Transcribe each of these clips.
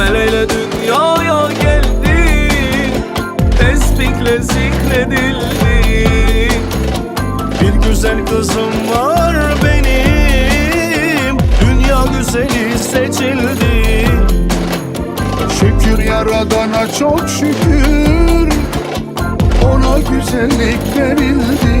Besmeleyle dünyaya geldin. Tesbihle zikredildin. Bir güzel kızım var benim. Dünya güzeli seçildi. Şükür yaradana çok şükür. Ona güzellik verildi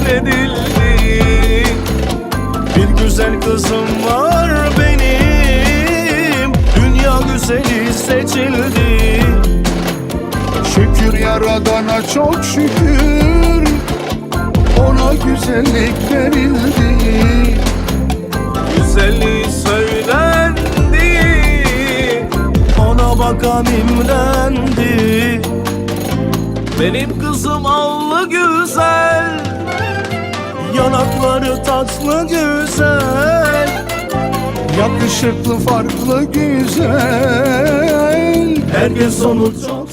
Zikredildin Bir güzel kızım var benim. Dünya güzeli seçildi. Şükür yaradana çok şükür. Ona güzellik verildi. Güzelliği söylendi. Ona bakan imrendi Benim kızım allı güzel tatlı güzel Yakışıklı farklı güzel. Herkes onu çok